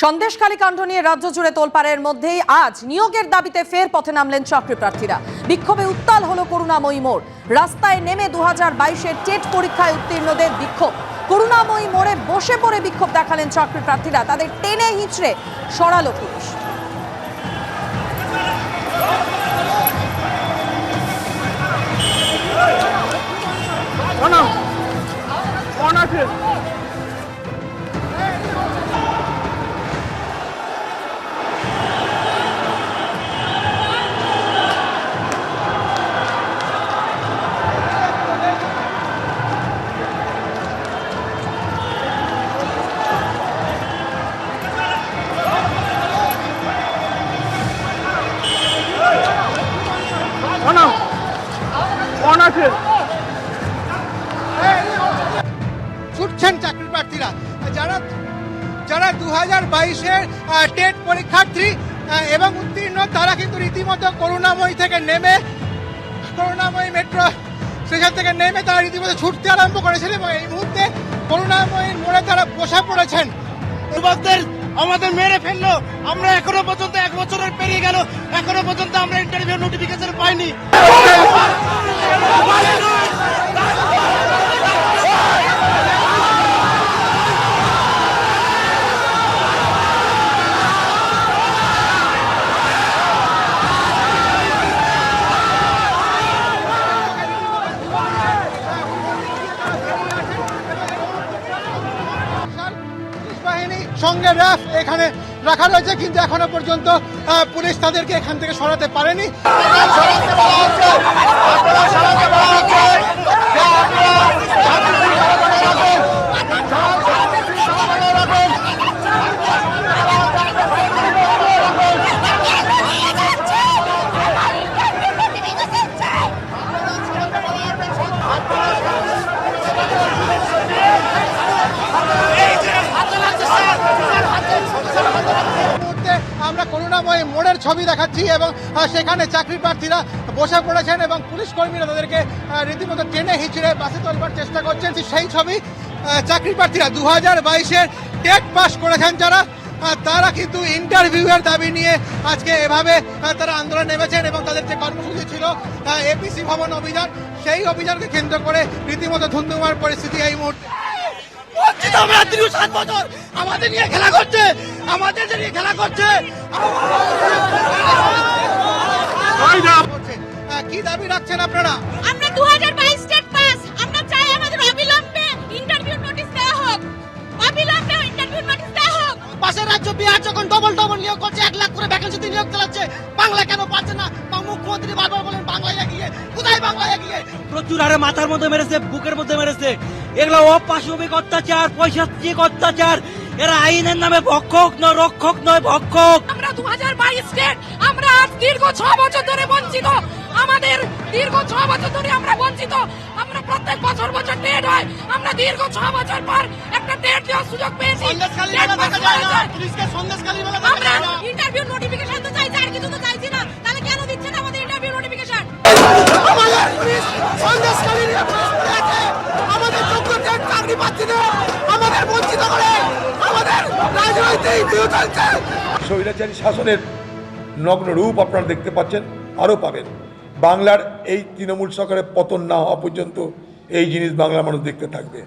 সন্দেশখালী কাণ্ড নিয়ে রাজ্য জুড়ে তোলপাড়ের মধ্যেই আজ নিয়োগের দাবিতে ফের পথে নামলেন চাকরি প্রার্থীরা। বিক্ষোভে উত্তাল হলো করুণাময়ী মোড়। রাস্তায় নেমে দু হাজার বাইশের টেট পরীক্ষায় উত্তীর্ণদের বিক্ষোভ। করুণাময়ী মোড়ে বসে পড়ে বিক্ষোভ দেখালেন চাকরি প্রার্থীরা। তাদের টেনে হিঁচড়ে সরালো পুলিশ। ছুটছেন চাকরি প্রার্থীরা। যারা যারা দু হাজার বাইশের টেট পরীক্ষার্থী এবং উত্তীর্ণ তারা কিন্তু রীতিমতো করুণাময়ী থেকে নেমে করুণাময়ী মেট্রো স্টেশন থেকে নেমে তারা রীতিমতো ছুটতে আরম্ভ করেছিল এবং এই মুহূর্তে করুণাময়ীর মোড়ে তারা বসে পড়েছেন। যুবকদের আমাদের মেরে ফেলল। আমরা এখনও পর্যন্ত এক বছরের পেরিয়ে গেল। এখনও পর্যন্ত আমরা ইন্টারভিউ নোটিফিকেশন পাইনি। সঙ্গে র্যাফ এখানে রাখা রয়েছে, কিন্তু এখনও পর্যন্ত পুলিশ তাদেরকে এখান থেকে সরাতে পারেনি। মুহূর্তে করুণাময় মোড়ের ছবি দেখাচ্ছি এবং সেখানে চাকরি প্রার্থীরা বসে পড়েছেন এবং পুলিশ কর্মীরা তাদেরকে রীতিমতো টেনে হিচড়ে বাসে তোলবার চেষ্টা করছেন। সেই ছবি চাকরি প্রার্থীরা দু হাজার বাইশের টেট পাস করেছেন যারা তারা কিন্তু ইন্টারভিউয়ের দাবি নিয়ে আজকে এভাবে তারা আন্দোলন নেমেছেন এবং তাদের যে কর্মসূচি ছিল এপিসি ভবন অভিযান, সেই অভিযানকে কেন্দ্র করে রীতিমতো ধুন্ধুমার পরিস্থিতি এই মুহূর্তে। বঞ্চিত আমরা দীর্ঘ সাত বছর আমাদের নিয়ে খেলা করছে আমাদের নিয়ে খেলা করছে। কি দাবি রাখছেন আপনারা? আমরা 2022 স্টেট পাস আমরা চাই আমাদের অবিলম্বে ইন্টারভিউ নোটিশ দেওয়া হোক। অবিলম্বে ইন্টারভিউ নোটিশ দেওয়া হোক। পাশের রাজ্য বিহার যখন ডবল ডবল নিয়োগ করছে এক লাখ করে ভ্যাকেন্সিতে নিয়োগ চালাচ্ছে বাংলা কেন পাচ্ছে না? বা মুখ্যমন্ত্রী বারবার কোথায় বাংলায় এগিয়ে প্রচুর হারে মাথার মধ্যে মেরেছে বুকের মধ্যে মেরেছে। এগুলো অপাশবিক অত্যাচার পৈশাচিক অত্যাচার। এরা আইনের নামে ভক্ষক নয় রক্ষক নয় ভক্ষক। আমরা 2022 স্টেট আমরা আজ দীর্ঘ 6 বছর ধরে বঞ্চিত। আমাদের দীর্ঘ 6 বছর ধরে আমরা বঞ্চিত। আমরা প্রত্যেক বছর বছর টেট হয়। আমরা দীর্ঘ 6 বছর পর একটা টেট দেওয়ার সুযোগ পেয়েছি। সন্দেশখালী TET মেলা pass স্বৈরাচারী শাসনের নগ্ন রূপ আপনারা দেখতে পাচ্ছেন, আরও পাবেন। বাংলার এই তৃণমূল সরকারের পতন না হওয়া পর্যন্ত এই জিনিস বাংলা মানুষ দেখতে থাকবে।